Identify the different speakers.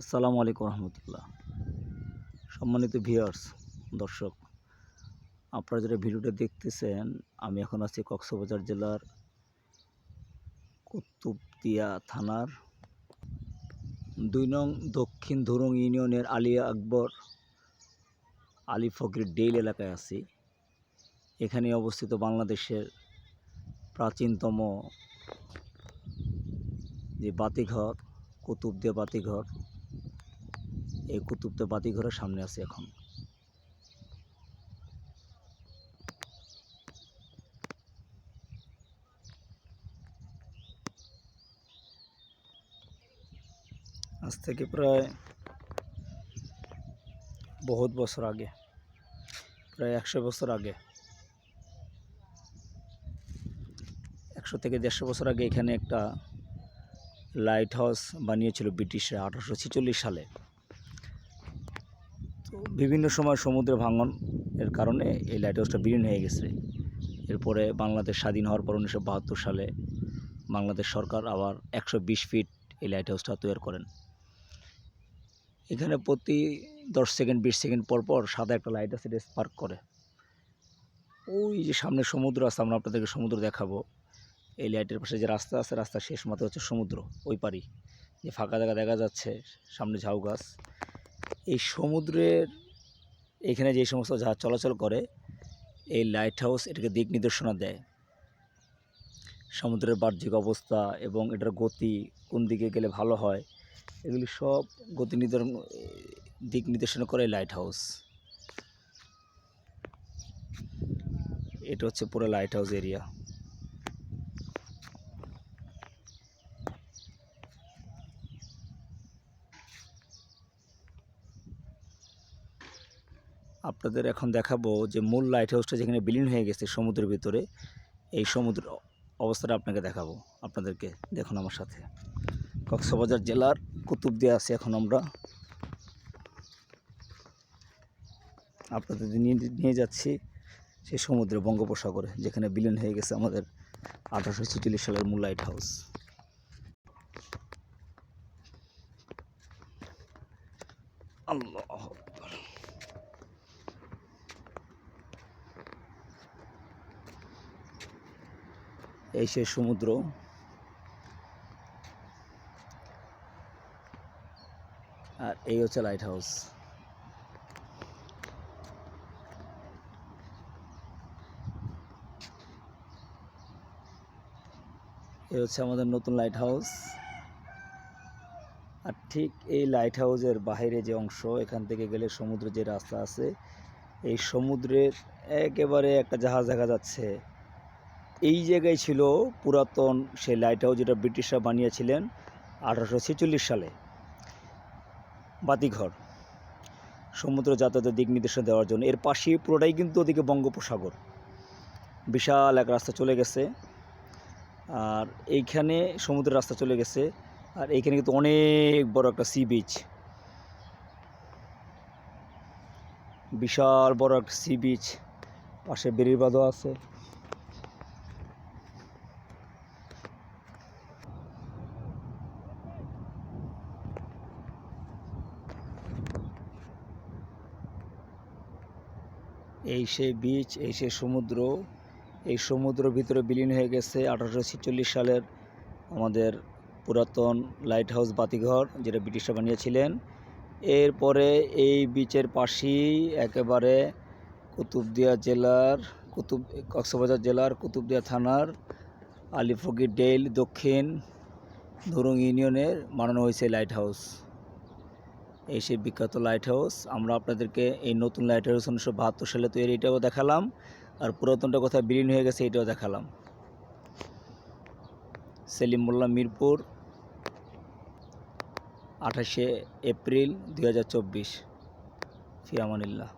Speaker 1: আসসালামু আলাইকুম রহমতুল্লাহ। সম্মানিত ভিউয়ার্স, দর্শক, আপনারা যারা ভিডিওটা দেখতেছেন, আমি এখন আছি কক্সবাজার জেলার কুতুবদিয়া থানার দুই নং দক্ষিণ ধুরুং ইউনিয়নের আলিয়া আকবর আলী ফকির ডেইল এলাকায় আছি। এখানে অবস্থিত বাংলাদেশের প্রাচীনতম যে বাতিঘর, কুতুবদিয়া বাতিঘর এই কুতুবদিয়া বাতিঘরের সামনে আছে এখন। আজ থেকে প্রায় বহুত বছর আগে, প্রায় একশো বছর আগে, একশো থেকে দেড়শো বছর আগে এখানে একটা লাইট হাউস বানিয়েছিল ব্রিটিশরা আঠারোশো ছেচল্লিশ সালে। বিভিন্ন সময় সমুদ্রে ভাঙন এর কারণে এই লাইট হাউসটা বিলীন হয়ে গেছে। এরপরে বাংলাদেশ স্বাধীন হওয়ার পর উনিশশো বাহাত্তর সালে বাংলাদেশ সরকার আবার একশো বিশ ফিট এই লাইট হাউসটা তৈরি করেন। এখানে প্রতি দশ সেকেন্ড, বিশ সেকেন্ড পর পর সাদা একটা লাইট আছে স্পার্ক করে। ওই যে সামনে সমুদ্র আছে, আমরা আপনাদেরকে সমুদ্র দেখাবো। এই লাইটের পাশে যে রাস্তা আছে, রাস্তার শেষ মাথা হচ্ছে সমুদ্র, ওই পারি যে ফাঁকা জায়গা দেখা যাচ্ছে, সামনে ঝাউ গাছ। এই সমুদ্রের এখানে যে সমস্ত জাহাজ চলাচল করে, এই লাইট হাউস এটাকে দিক নির্দেশনা দেয়। সমুদ্রের বাহ্যিক অবস্থা এবং এটার গতি কোন দিকে গেলে ভালো হয়, এগুলি সব গতি নির্ধারণ দিক নির্দেশনা করে লাইট হাউস এটা হচ্ছে পুরো লাইট হাউস এরিয়া আপনাদের এখন দেখাবো যে মূল লাইট হাউসটা যেখানে বিলীন হয়ে গেছে সমুদ্রের ভিতরে, এই সমুদ্র অবস্থাটা আপনাকে দেখাবো। আপনাদেরকে দেখুন আমার সাথে। কক্সবাজার জেলার কুতুবদিয়া আছে এখন আমরা। আপনাদের নিয়ে যাচ্ছি সেই সমুদ্রে বঙ্গোপসাগরে, যেখানে বিলীন হয়ে গেছে আমাদের আঠারোশো ছেচল্লিশ সালের মূল লাইট হাউস আল্লাহ। এই সে সমুদ্র। আর এই হচ্ছে লাইট হাউস এই হচ্ছে আমাদের নতুন লাইট হাউস আর ঠিক এই লাইট হাউসের বাইরে যে অংশ, এখান থেকে গেলে সমুদ্রের যে রাস্তা আছে, এই সমুদ্রের একেবারে একটা জাহাজ দেখা যাচ্ছে। এই জায়গায় ছিল পুরাতন সেই লাইট হাউস যেটা ব্রিটিশরা বানিয়েছিলেন আঠারোশো ছেচল্লিশ সালে। বাতিঘর। সমুদ্র যাতায়াতের দিক নির্দেশনা দেওয়ার জন্য। এর পাশেই পুরোটাই কিন্তু ওদিকে বঙ্গোপসাগর। বিশাল এক রাস্তা চলে গেছে। আর এইখানে সমুদ্রের রাস্তা চলে গেছে। আর এইখানে কিন্তু অনেক বড় একটা সি বিচ। বিশাল বড় একটা সি বিচ। পাশে বেরির বাঁধও আছে। এই সে বিচ, এই সে সমুদ্র, এই সমুদ্র ভিতরে বিলীন হয়ে গেছে আঠারোশো ছেচল্লিশ সালের আমাদের পুরাতন লাইট হাউস বাতিঘর, যেটা ব্রিটিশরা বানিয়েছিলেন। এরপরে এই বিচের পাশেই একেবারে কুতুবদিয়া জেলার, কুতুব, কক্সবাজার জেলার, কুতুবদিয়া থানার, আলিফগির ডেইল দক্ষিণ ধুরুং ইউনিয়নের বানানো হয়েছে লাইট হাউস এই সেই বিখ্যাত লাইট হাউস আমরা আপনাদেরকে এই নতুন লাইট হাউস উনিশশো বাহাত্তর সালে তৈরি, এটাও দেখালাম। আর পুরাতনটা কোথায় বিলীন হয়ে গেছে, এটাও দেখালাম। সেলিম মোল্লা মিরপুর, আঠাশে এপ্রিল দুই হাজার চব্বিশ। ফিরামানিল্লাহ।